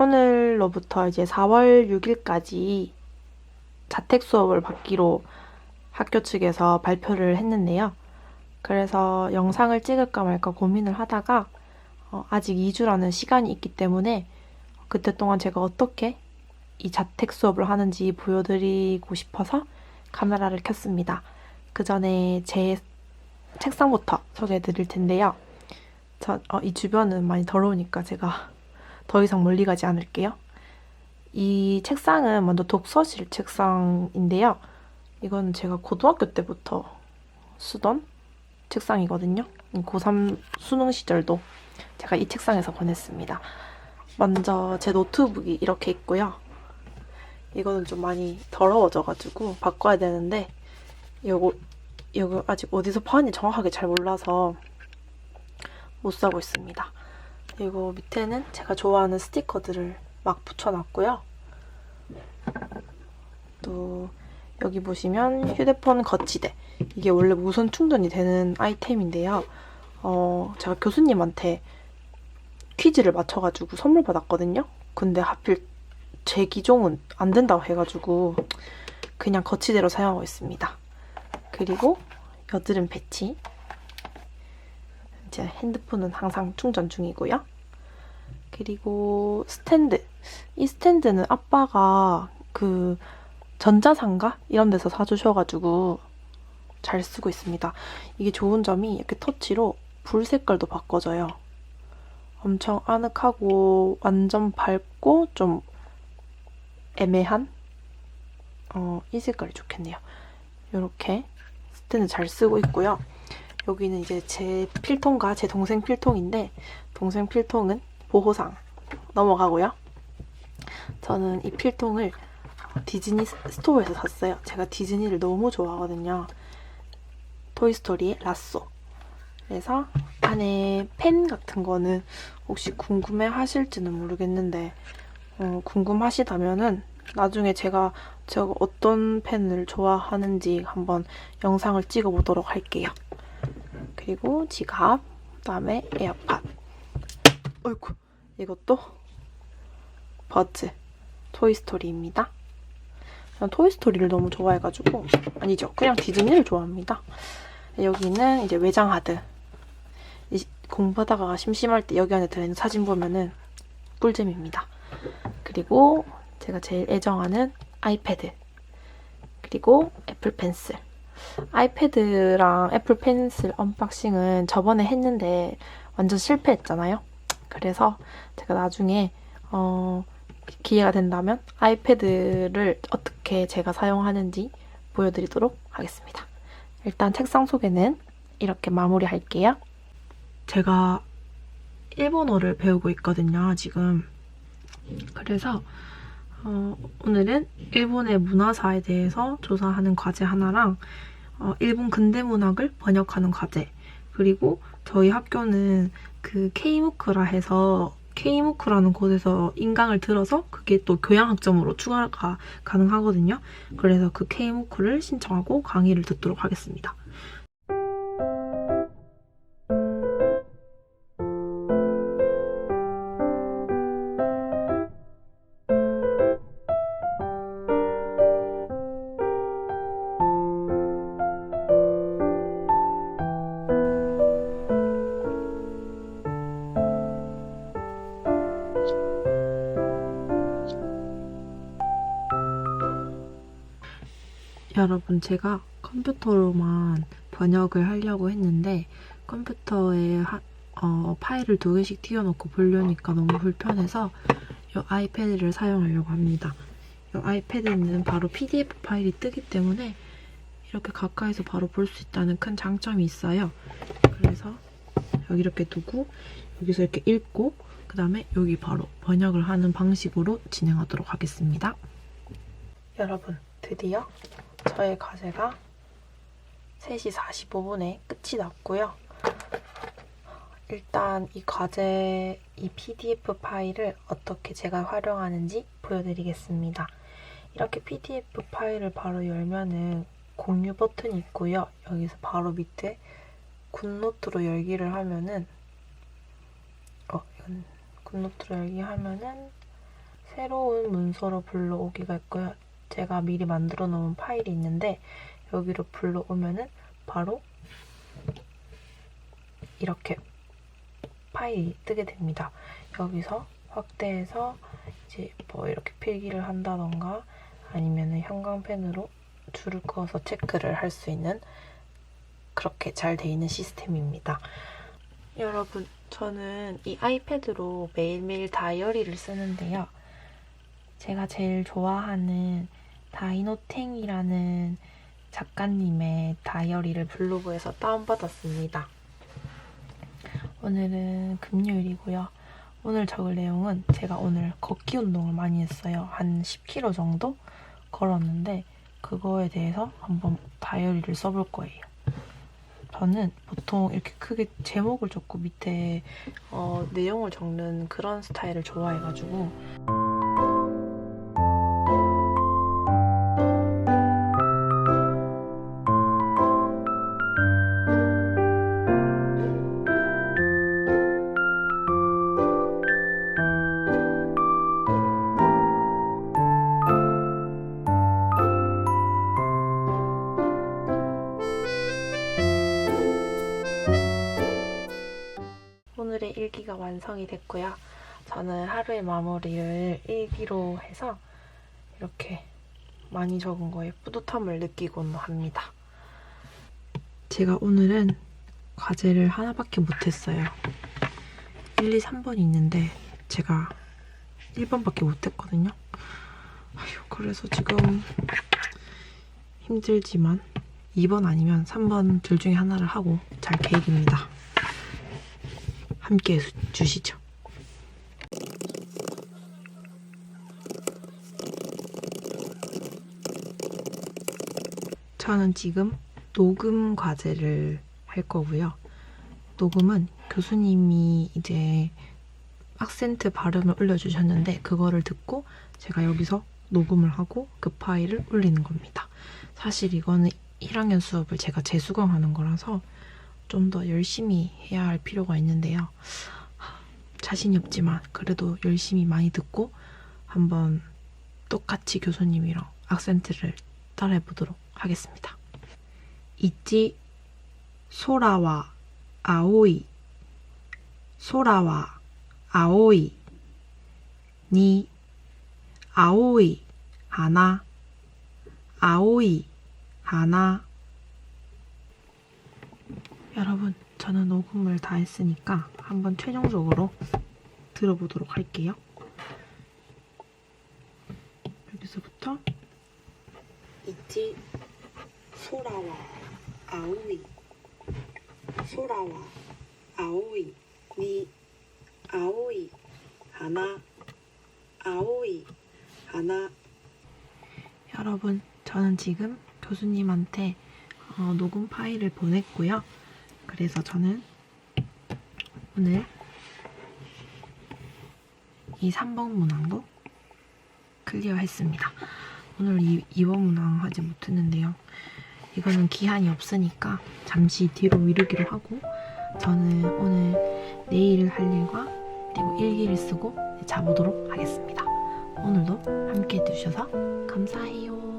오늘로부터 이제 4월 6일까지 자택 수업을 받기로 학교 측에서 발표를 했는데요. 그래서 영상을 찍을까 말까 고민을 하다가 어, 아직 2주라는 시간이 있기 때문에 그때 동안 제가 어떻게 이 자택 수업을 하는지 보여드리고 싶어서 카메라를 켰습니다. 그 전에 제 책상부터 소개해 드릴 텐데요. 저, 어, 이 주변은 많이 더러우니까 제가 더 이상 멀리 가지 않을게요. 이 책상은 먼저 독서실 책상인데요. 이건 제가 고등학교 때부터 쓰던 책상이거든요. 고3 수능 시절도 제가 이 책상에서 보냈습니다. 먼저 제 노트북이 이렇게 있고요. 이거는 좀 많이 더러워져가지고 바꿔야 되는데 이거 이거 아직 어디서 파는지 정확하게 잘 몰라서 못 사고 있습니다. 그리고 밑에는 제가 좋아하는 스티커들을 막 붙여놨고요. 또 여기 보시면 휴대폰 거치대. 이게 원래 무선 충전이 되는 아이템인데요. 어, 제가 교수님한테 퀴즈를 맞춰가지고 선물 받았거든요. 근데 하필 제 기종은 안 된다고 해가지고 그냥 거치대로 사용하고 있습니다. 그리고 여드름 패치. 제 핸드폰은 항상 충전 중이고요. 그리고 스탠드. 이 스탠드는 아빠가 그 전자상가 이런 데서 사주셔가지고 잘 쓰고 있습니다. 이게 좋은 점이 이렇게 터치로 불 색깔도 바꿔져요. 엄청 아늑하고 완전 밝고 좀 애매한 어, 이 색깔이 좋겠네요. 이렇게 스탠드 잘 쓰고 있고요. 여기는 이제 제 필통과 제 동생 필통인데 동생 필통은 보호상 넘어가고요. 저는 이 필통을 디즈니 스토어에서 샀어요. 제가 디즈니를 너무 좋아하거든요. 토이스토리의 라쏘. 그래서 안에 펜 같은 거는 혹시 궁금해 하실지는 모르겠는데 어, 궁금하시다면은 나중에 제가 제가 어떤 펜을 좋아하는지 한번 영상을 찍어 보도록 할게요. 그리고 지갑, 그다음에 에어팟. 어이구, 이것도 버즈 토이스토리입니다. 저는 토이스토리를 너무 좋아해가지고 아니죠, 그냥 디즈니를 좋아합니다. 여기는 이제 외장 하드. 이- 공부하다가 심심할 때 여기 안에 들어있는 사진 보면은 꿀잼입니다. 그리고 제가 제일 애정하는 아이패드. 그리고 애플 펜슬. 아이패드랑 애플 펜슬 언박싱은 저번에 했는데 완전 실패했잖아요. 그래서 제가 나중에 어, 기회가 된다면 아이패드를 어떻게 제가 사용하는지 보여드리도록 하겠습니다. 일단 책상 소개는 이렇게 마무리할게요. 제가 일본어를 배우고 있거든요, 지금. 그래서 어, 오늘은 일본의 문화사에 대해서 조사하는 과제 하나랑 어, 일본 근대 문학을 번역하는 과제 그리고 저희 학교는 그 K무크라 해서 K무크라는 곳에서 인강을 들어서 그게 또 교양학점으로 추가가 가능하거든요. 그래서 그 K무크를 신청하고 강의를 듣도록 하겠습니다. 여러분, 제가 컴퓨터로만 번역을 하려고 했는데 컴퓨터에 하- 어, 파일을 두 개씩 띄워놓고 보려니까 너무 불편해서 이 아이패드를 사용하려고 합니다. 이 아이패드는 바로 PDF 파일이 뜨기 때문에 이렇게 가까이서 바로 볼 수 있다는 큰 장점이 있어요. 그래서 여기 이렇게 두고 여기서 이렇게 읽고 그 다음에 여기 바로 번역을 하는 방식으로 진행하도록 하겠습니다. 여러분, 드디어 저의 과제가 3시 45분에 끝이 났고요. 일단 이 과제, 이 PDF 파일을 어떻게 제가 활용하는지 보여드리겠습니다. 이렇게 PDF 파일을 바로 열면은 공유 버튼이 있고요. 여기서 바로 밑에 굿노트로 열기를 하면은 어, 이건 굿노트로 열기 하면은 새로운 문서로 불러오기가 있고요. 제가 미리 만들어 놓은 파일이 있는데 여기로 불러오면은 바로 이렇게 파일이 뜨게 됩니다. 여기서 확대해서 이제 뭐 이렇게 필기를 한다던가 아니면은 형광펜으로 줄을 그어서 체크를 할 수 있는 그렇게 잘 돼 있는 시스템입니다. 여러분, 저는 이 아이패드로 매일매일 다이어리를 쓰는데요. 제가 제일 좋아하는 다이노탱이라는 작가님의 다이어리를 블로그에서 다운받았습니다. 오늘은 금요일이고요. 오늘 적을 내용은 제가 오늘 걷기 운동을 많이 했어요. 한 10km 정도 걸었는데 그거에 대해서 한번 다이어리를 써볼 거예요. 저는 보통 이렇게 크게 제목을 적고 밑에 어, 내용을 적는 그런 스타일을 좋아해가지고 오늘의 일기가 완성이 됐고요. 저는 하루의 마무리를 일기로 해서 이렇게 많이 적은 거에 뿌듯함을 느끼곤 합니다. 제가 오늘은 과제를 하나밖에 못했어요. 1, 2, 3번이 있는데 제가 1번밖에 못했거든요. 아휴, 그래서 지금 힘들지만 2번 아니면 3번 둘 중에 하나를 하고 잘 계획입니다. 함께 해 주시죠. 저는 지금 녹음 과제를 할 거고요. 녹음은 교수님이 이제 악센트 발음을 올려주셨는데 그거를 듣고 제가 여기서 녹음을 하고 그 파일을 올리는 겁니다. 사실 이거는 1학년 수업을 제가 재수강하는 거라서 좀 더 열심히 해야 할 필요가 있는데요. 자신이 없지만 그래도 열심히 많이 듣고 한번 똑같이 교수님이랑 악센트를 따라해 보도록 하겠습니다. 있지 소라와 아오이 소라와 아오이 니 아오이 하나 아오이 하나 여러분, 저는 녹음을 다 했으니까 한번 최종적으로 들어보도록 할게요. 여기서부터. 있지 소라와 아오이. 소라와 아오이. 니 아오이. 하나. 아오이. 하나. 여러분, 저는 지금 교수님한테 어, 녹음 파일을 보냈고요. 그래서 저는 오늘 이 3번 문항도 클리어 했습니다. 오늘 이 2번 문항 하지 못했는데요. 이거는 기한이 없으니까 잠시 뒤로 미루기로 하고 저는 오늘 내일 할 일과 그리고 일기를 쓰고 자보도록 하겠습니다. 오늘도 함께 해주셔서 감사해요.